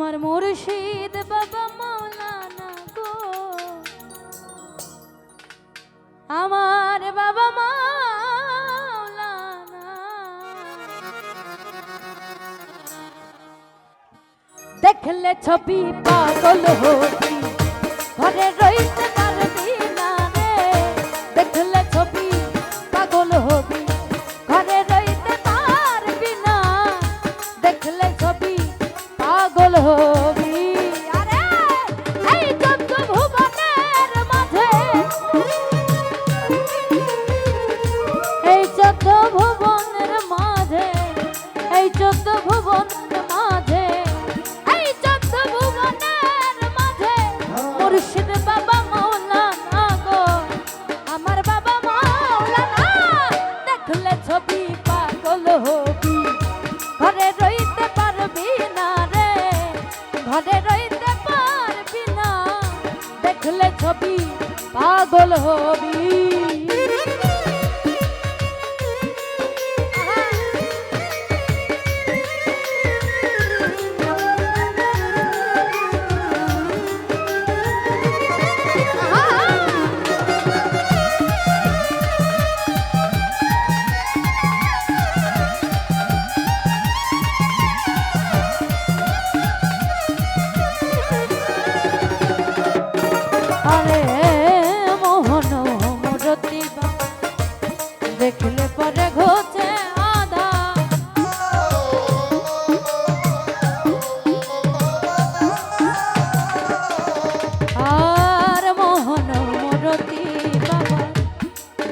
আমার মুর্শিদ বাবা মৌলানা গো। আমার বাবা মৌলানা। দেখলে ছবি পাগল হবি। ঘরে রইতে হবি।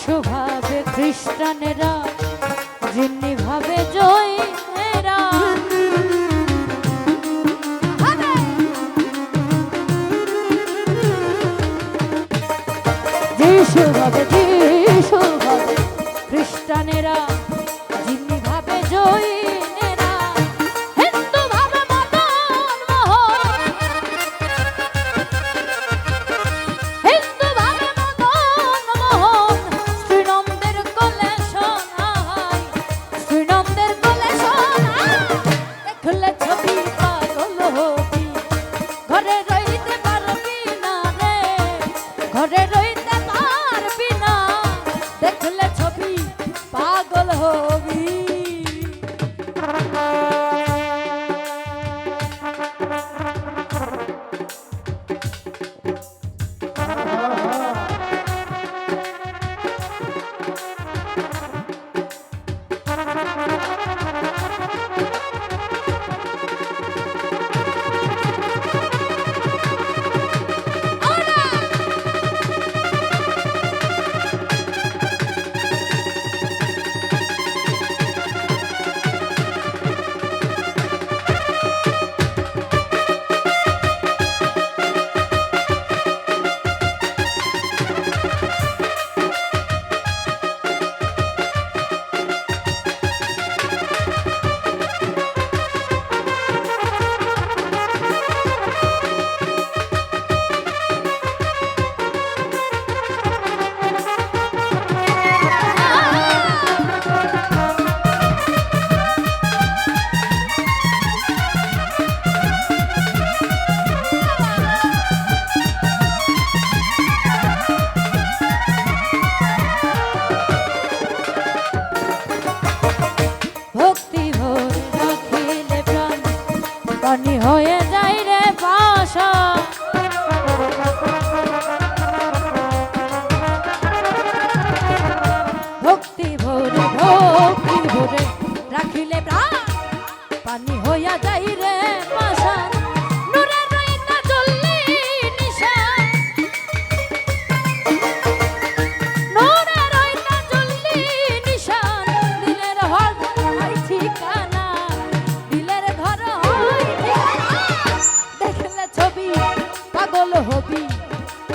শোভাবে খ্রিস্টানেরা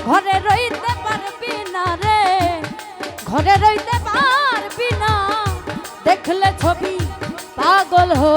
ঘরে রইতে পারবি না রে। ঘরে রইতে পারবি না। দেখলে ছবি পাগল হো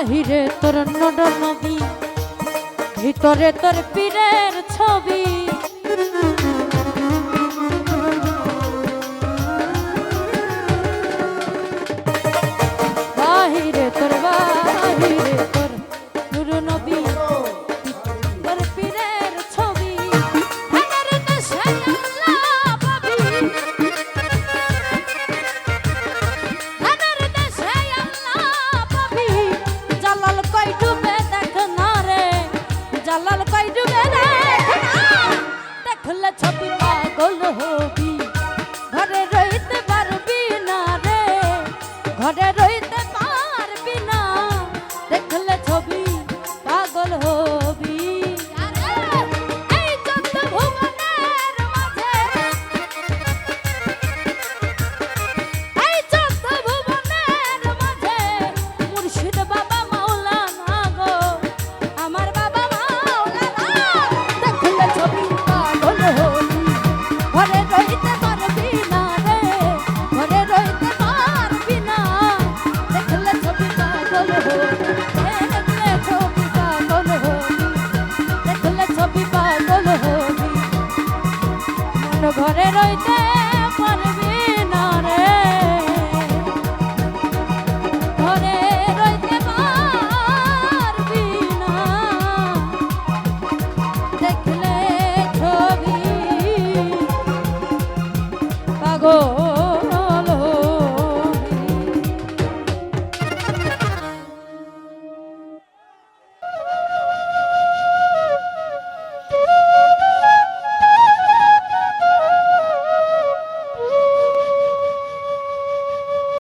বাহিরে তোর নদ নদী ভিতরে তোর পীরের ছবি।